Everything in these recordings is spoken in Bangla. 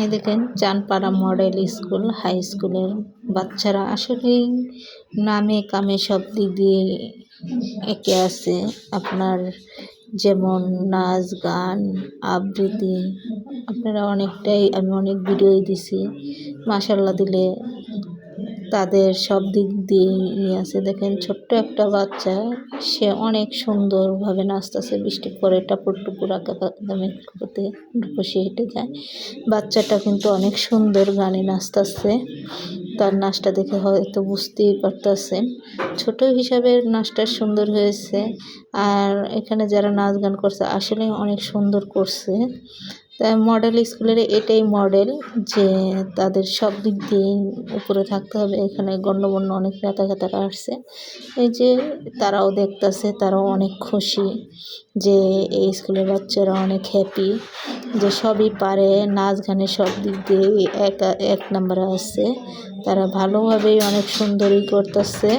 এই দেখেন, চানপাড়া মডেল স্কুল, হাই স্কুলের বাচ্চারা আসলেই নামে কামে সব দিক দিয়ে একে আছে। আপনার যেমন নাচ, গান, আবৃত্তি, আপনারা অনেকটাই, আমি অনেক ভিডিও দিছি। মাসাল্লাহ দিলে তাদের সব দিক দিয়ে ইয়ে আছে দেখেন ছোট্ট একটা বাচ্চা, সে অনেক সুন্দরভাবে নাচতেছে, বৃষ্টির পরে টাপুর টুপুর একদমে করতে বসে হেঁটে যায়। বাচ্চাটা কিন্তু অনেক সুন্দর গানে নাচতেছে। তার নাচটা দেখে হয়তো বুঝতেই পারতেছেন। ছোট হিসাবে নাচটা সুন্দর হয়েছে। আর এখানে যারা নাচ গান করছে, আসলে অনেক সুন্দর করছে। মডেল স্কুলের এটাই মডেল যে তাদের সব দিক দিয়ে উপরে থাকতে হবে। এখানে গণ্যমান্য অনেক নেতা খেতারা আসছে। এই যে তারাও দেখতেছে, তারাও অনেক খুশি যে এই স্কুলের বাচ্চারা অনেক হ্যাপি যে সবই পারে নাচ গানে সব দিক দিয়ে এক এক নম্বরে আছে তারা ভালোভাবেই অনেক সুন্দরই করতেছে।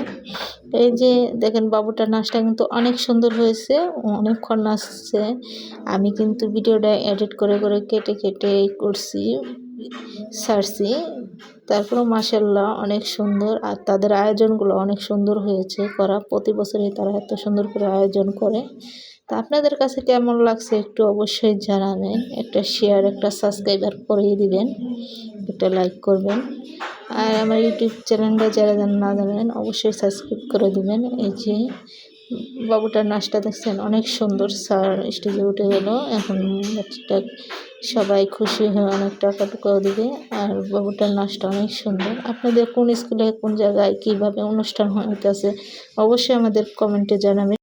এই যে দেখেন বাবুটার নাচটা কিন্তু অনেক সুন্দর হয়েছে, অনেকক্ষণ নাচছে। আমি কিন্তু ভিডিওটা এডিট করে করে কেটে কেটে করছি, সারছি। তারপরে মাসাল্লাহ অনেক সুন্দর। আর তাদের আয়োজনগুলো অনেক সুন্দর হয়েছে করা। প্রতি বছরই তারা এত সুন্দর করে আয়োজন করে। তা আপনাদের কাছে কেমন লাগছে একটু অবশ্যই জানাবেন। একটা শেয়ার একটা সাবস্ক্রাইবার করিয়ে দিবেন। একটা লাইক করবেন। আর আমার ইউটিউব চ্যানেলটা যারা না জানেন, অবশ্যই সাবস্ক্রাইব করে দেবেন। এই যে বাবুটার নাচটা দেখছেন, অনেক সুন্দর স্যার স্টেজে উঠে গেল। এখন বাচ্চাটা সবাই খুশি হয়ে অনেক টাকা টুকাও দিবে আর বাবুটার নাচটা অনেক সুন্দর। আপনাদের কোন স্কুলে কোন জায়গায় কীভাবে অনুষ্ঠান হইতেছে, অবশ্যই আমাদের কমেন্টে জানাবেন।